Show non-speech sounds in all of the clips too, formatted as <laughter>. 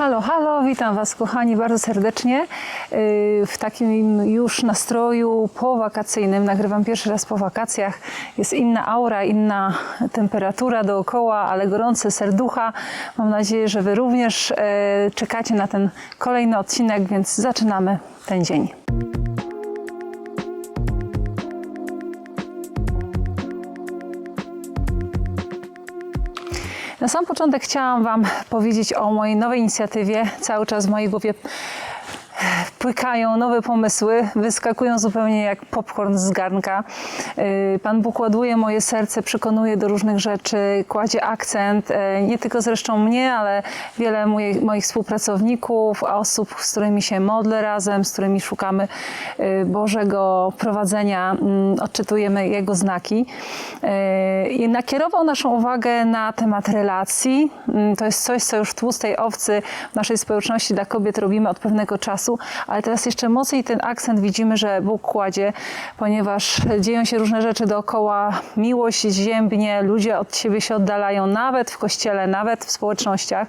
Halo, halo, witam Was kochani bardzo serdecznie. Yy, W takim już nastroju powakacyjnym, nagrywam pierwszy raz po wakacjach. Jest inna aura, inna temperatura dookoła, ale gorące serducha. Mam nadzieję, że Wy również e, czekacie na ten kolejny odcinek, więc zaczynamy ten dzień. Na sam początek chciałam Wam powiedzieć o mojej nowej inicjatywie. Cały czas w mojej głowie płykają nowe pomysły, wyskakują zupełnie jak popcorn z garnka. Yy, Pan Bóg ładuje moje serce, przekonuje do różnych rzeczy, kładzie akcent, yy, nie tylko zresztą mnie, ale wiele moich, moich współpracowników, osób, z którymi się modlę razem, z którymi szukamy yy, Bożego prowadzenia, mm, odczytujemy Jego znaki. I nakierował naszą uwagę na temat relacji. To jest coś, co już w tłustej owcy w naszej społeczności dla kobiet robimy od pewnego czasu, ale teraz jeszcze mocniej ten akcent widzimy, że Bóg kładzie, ponieważ dzieją się różne rzeczy dookoła, miłość ziębnie, ludzie od siebie się oddalają, nawet w kościele, nawet w społecznościach.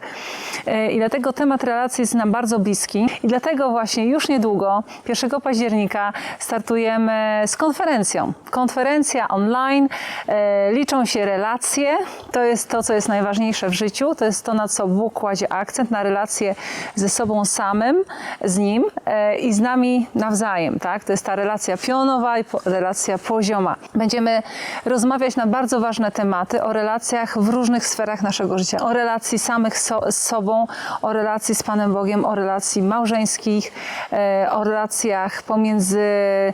E, I dlatego temat relacji jest nam bardzo bliski. I dlatego właśnie już niedługo, 1 października, startujemy z konferencją. Konferencja online, e, liczą się relacje. To jest to, co jest najważniejsze w życiu. To jest to, na co Bóg kładzie akcent, na relacje ze sobą samym, z Nim e, i z nami nawzajem. Tak? To jest ta relacja pionowa i relacja pozioma. Będziemy rozmawiać na bardzo ważne tematy o relacjach w różnych sferach naszego życia. O relacji samych so, z sobą, o relacji z Panem Bogiem, o relacji małżeńskich, e, o relacjach pomiędzy e,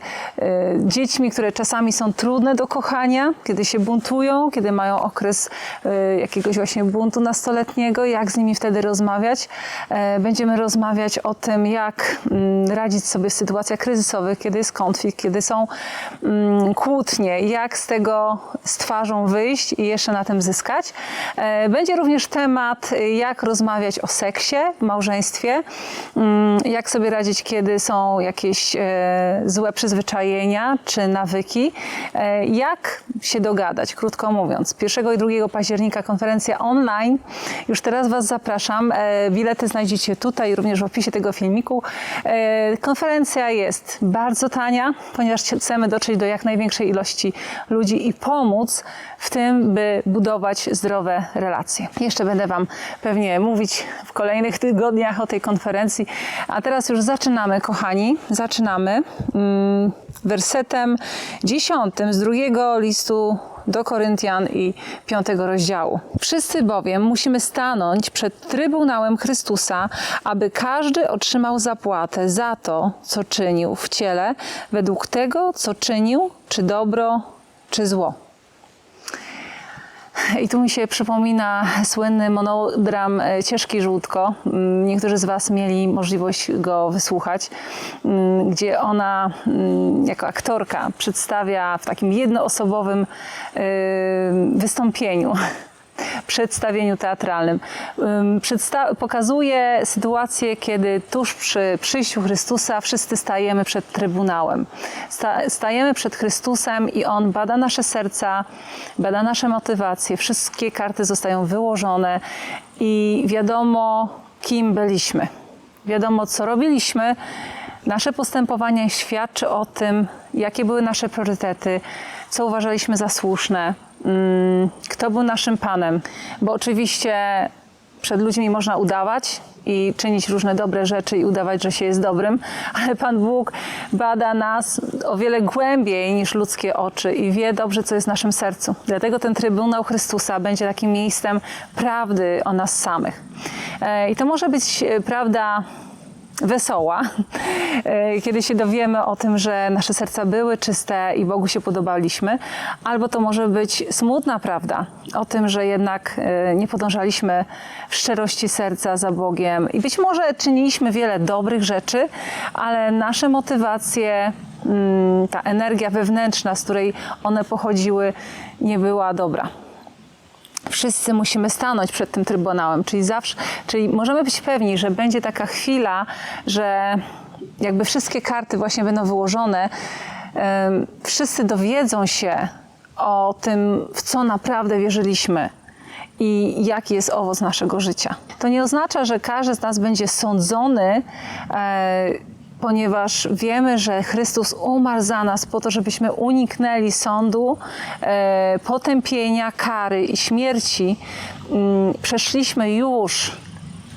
dziećmi, które czasami są trudne do kochania, kiedy się buntują, kiedy mają okres e, jakiegoś właśnie buntu nastoletniego, jak z nimi wtedy rozmawiać. E, Będziemy rozmawiać o tym, jak mm, radzić sobie w sytuacjach kryzysowych, kiedy jest konflikt, kiedy są mm, kłótnie, jak z tego z twarzą wyjść i jeszcze na tym zyskać. E, Będzie również temat, jak rozmawiać o seksie w małżeństwie, mm, jak sobie radzić, kiedy są jakieś e, złe przyzwyczajenia czy nawyki, e, jak się dogadać, krótko mówiąc. 1 i 2 października konferencja online. Już teraz Was zapraszam. Bilety znajdziecie tutaj, również w opisie tego filmiku. Konferencja jest bardzo tania, ponieważ chcemy dotrzeć do jak największej ilości ludzi i pomóc w tym, by budować zdrowe relacje. Jeszcze będę Wam pewnie mówić w kolejnych tygodniach o tej konferencji. A teraz już zaczynamy, kochani. Zaczynamy mm, wersetem dziesiątym z drugiego listu do Koryntian i piątego rozdziału. Wszyscy bowiem musimy stanąć przed Trybunałem Chrystusa, aby każdy otrzymał zapłatę za to, co czynił w ciele, według tego, co czynił, czy dobro, czy zło. I tu mi się przypomina słynny monodram e, Cieszki Żółtko. Mm, Niektórzy z Was mieli możliwość go wysłuchać, mm, gdzie ona mm, jako aktorka przedstawia w takim jednoosobowym y, wystąpieniu przedstawieniu teatralnym. Ym, Przedsta- pokazuje sytuację, kiedy tuż przy przyjściu Chrystusa wszyscy stajemy przed Trybunałem. Sta- stajemy przed Chrystusem i On bada nasze serca, bada nasze motywacje. Wszystkie karty zostają wyłożone i wiadomo, kim byliśmy. Wiadomo, co robiliśmy. Nasze postępowanie świadczy o tym, jakie były nasze priorytety, co uważaliśmy za słuszne, kto był naszym Panem. Bo oczywiście przed ludźmi można udawać i czynić różne dobre rzeczy i udawać, że się jest dobrym, ale Pan Bóg bada nas o wiele głębiej niż ludzkie oczy i wie dobrze, co jest w naszym sercu. Dlatego ten Trybunał Chrystusa będzie takim miejscem prawdy o nas samych. E, I to może być e, prawda wesoła, e, kiedy się dowiemy o tym, że nasze serca były czyste i Bogu się podobaliśmy, albo to może być smutna prawda o tym, że jednak e, nie podążaliśmy w szczerości serca za Bogiem. I być może czyniliśmy wiele dobrych rzeczy, ale nasze motywacje, mm, ta energia wewnętrzna, z której one pochodziły, nie była dobra wszyscy musimy stanąć przed tym trybunałem, czyli zawsze, czyli możemy być pewni, że będzie taka chwila, że jakby wszystkie karty właśnie będą wyłożone, wszyscy dowiedzą się o tym, w co naprawdę wierzyliśmy. i jaki jest owoc naszego życia. To nie oznacza, że każdy z nas będzie sądzony. Ponieważ wiemy, że Chrystus umarł za nas po to, żebyśmy uniknęli sądu, e, potępienia, kary i śmierci. Mm, przeszliśmy już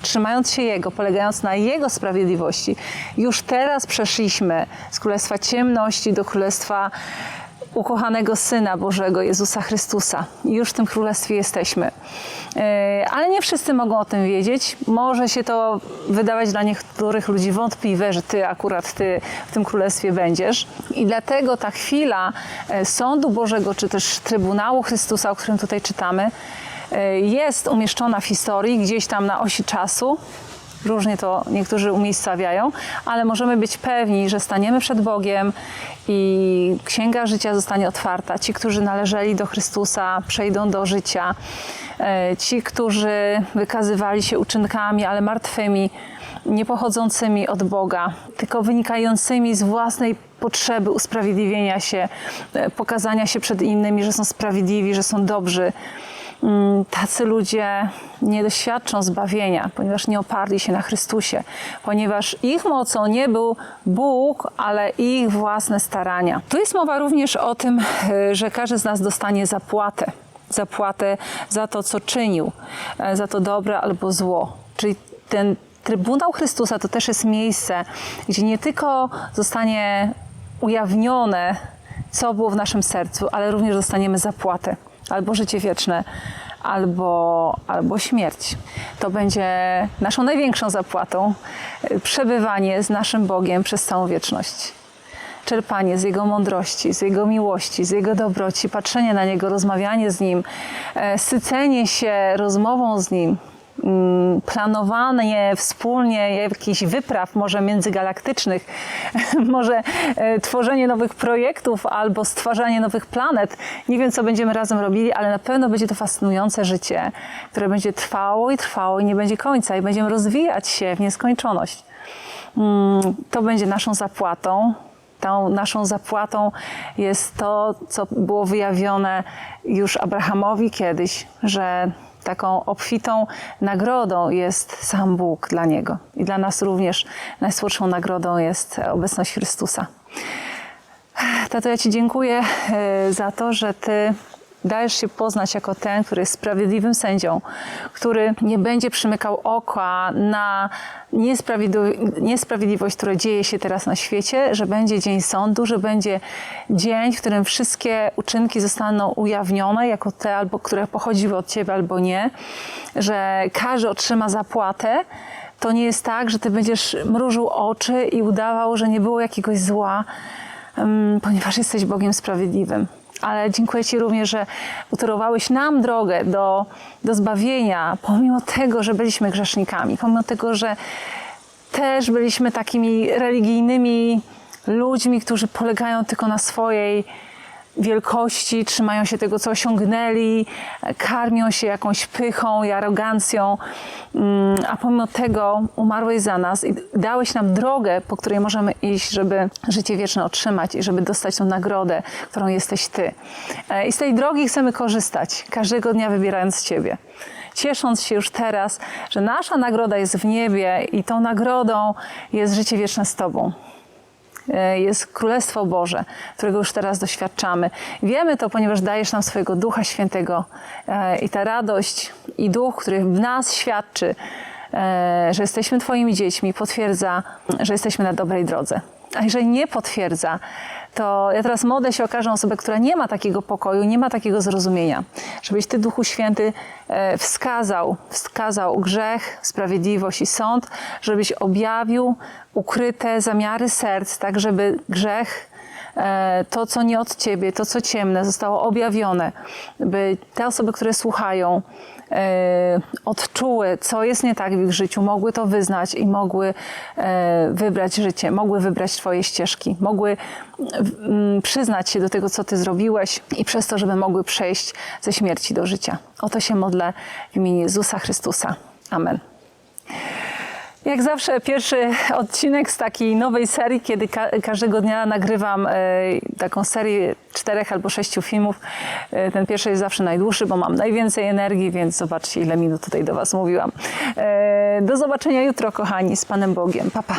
trzymając się Jego, polegając na Jego sprawiedliwości, już teraz przeszliśmy z Królestwa Ciemności do Królestwa ukochanego Syna Bożego, Jezusa Chrystusa. Już w tym Królestwie jesteśmy. E, Ale nie wszyscy mogą o tym wiedzieć. Może się to wydawać dla niektórych ludzi wątpliwe, że Ty akurat Ty w tym Królestwie będziesz. I dlatego ta chwila e, sądu Bożego, czy też Trybunału Chrystusa, o którym tutaj czytamy, e, jest umieszczona w historii, gdzieś tam na osi czasu. Różnie to niektórzy umiejscawiają, ale możemy być pewni, że staniemy przed Bogiem i Księga Życia zostanie otwarta. Ci, którzy należeli do Chrystusa, przejdą do życia. E, Ci, którzy wykazywali się uczynkami, ale martwymi, nie pochodzącymi od Boga, tylko wynikającymi z własnej potrzeby usprawiedliwienia się, e, pokazania się przed innymi, że są sprawiedliwi, że są dobrzy. Mm, Tacy ludzie nie doświadczą zbawienia, ponieważ nie oparli się na Chrystusie, ponieważ ich mocą nie był Bóg, ale ich własne starania. Tu jest mowa również o tym, e, że każdy z nas dostanie zapłatę. Zapłatę za to, co czynił, e, za to dobre albo zło. Czyli ten Trybunał Chrystusa to też jest miejsce, gdzie nie tylko zostanie ujawnione, co było w naszym sercu, ale również dostaniemy zapłatę albo życie wieczne, albo, albo śmierć. To będzie naszą największą zapłatą y, przebywanie z naszym Bogiem przez całą wieczność. Czerpanie z Jego mądrości, z Jego miłości, z Jego dobroci, patrzenie na Niego, rozmawianie z Nim, e, sycenie się rozmową z Nim, planowanie wspólnie jakichś wypraw, może międzygalaktycznych, <laughs> może e, tworzenie nowych projektów albo stwarzanie nowych planet. Nie wiem, co będziemy razem robili, ale na pewno będzie to fascynujące życie, które będzie trwało i trwało i nie będzie końca i będziemy rozwijać się w nieskończoność. Mm, To będzie naszą zapłatą. Tą naszą zapłatą jest to, co było wyjawione już Abrahamowi kiedyś, że taką obfitą nagrodą jest sam Bóg dla niego. I dla nas również najsłodszą nagrodą jest obecność Chrystusa. Tato, ja Ci dziękuję e, za to, że Ty dajesz się poznać jako ten, który jest sprawiedliwym sędzią, który nie będzie przymykał oka na niesprawiedli- niesprawiedliwość, która dzieje się teraz na świecie, że będzie dzień sądu, że będzie dzień, w którym wszystkie uczynki zostaną ujawnione jako te, albo które pochodziły od Ciebie, albo nie, że każdy otrzyma zapłatę. To nie jest tak, że Ty będziesz mrużył oczy i udawał, że nie było jakiegoś zła, em, ponieważ jesteś Bogiem sprawiedliwym. Ale dziękuję Ci również, że utorowałeś nam drogę do, do zbawienia, pomimo tego, że byliśmy grzesznikami, pomimo tego, że też byliśmy takimi religijnymi ludźmi, którzy polegają tylko na swojej wielkości, trzymają się tego, co osiągnęli, karmią się jakąś pychą i arogancją, Mm, a pomimo tego umarłeś za nas i dałeś nam drogę, po której możemy iść, żeby życie wieczne otrzymać i żeby dostać tą nagrodę, którą jesteś Ty. E, I z tej drogi chcemy korzystać, każdego dnia wybierając Ciebie. Ciesząc się już teraz, że nasza nagroda jest w niebie i tą nagrodą jest życie wieczne z Tobą jest Królestwo Boże, którego już teraz doświadczamy. Wiemy to, ponieważ dajesz nam swojego Ducha Świętego e, i ta radość i Duch, który w nas świadczy, e, że jesteśmy Twoimi dziećmi, potwierdza, że jesteśmy na dobrej drodze. A jeżeli nie potwierdza, to ja teraz modlę się o każdą osobę, która nie ma takiego pokoju, nie ma takiego zrozumienia, żebyś Ty, Duchu Święty, e, wskazał, wskazał grzech, sprawiedliwość i sąd, żebyś objawił ukryte zamiary serc, tak żeby grzech e, to, co nie od Ciebie, to, co ciemne, zostało objawione, by te osoby, które słuchają, odczuły, co jest nie tak w ich życiu, mogły to wyznać i mogły e, wybrać życie, mogły wybrać Twoje ścieżki, mogły przyznać się do tego, co Ty zrobiłeś i przez to, żeby mogły przejść ze śmierci do życia. O to się modlę w imieniu Jezusa Chrystusa. Amen. Jak zawsze pierwszy odcinek z takiej nowej serii, kiedy ka- każdego dnia nagrywam e, taką serię czterech albo sześciu filmów. E, ten pierwszy jest zawsze najdłuższy, bo mam najwięcej energii, więc zobaczcie ile minut tutaj do Was mówiłam. E, do zobaczenia jutro, kochani, z Panem Bogiem. Pa, pa.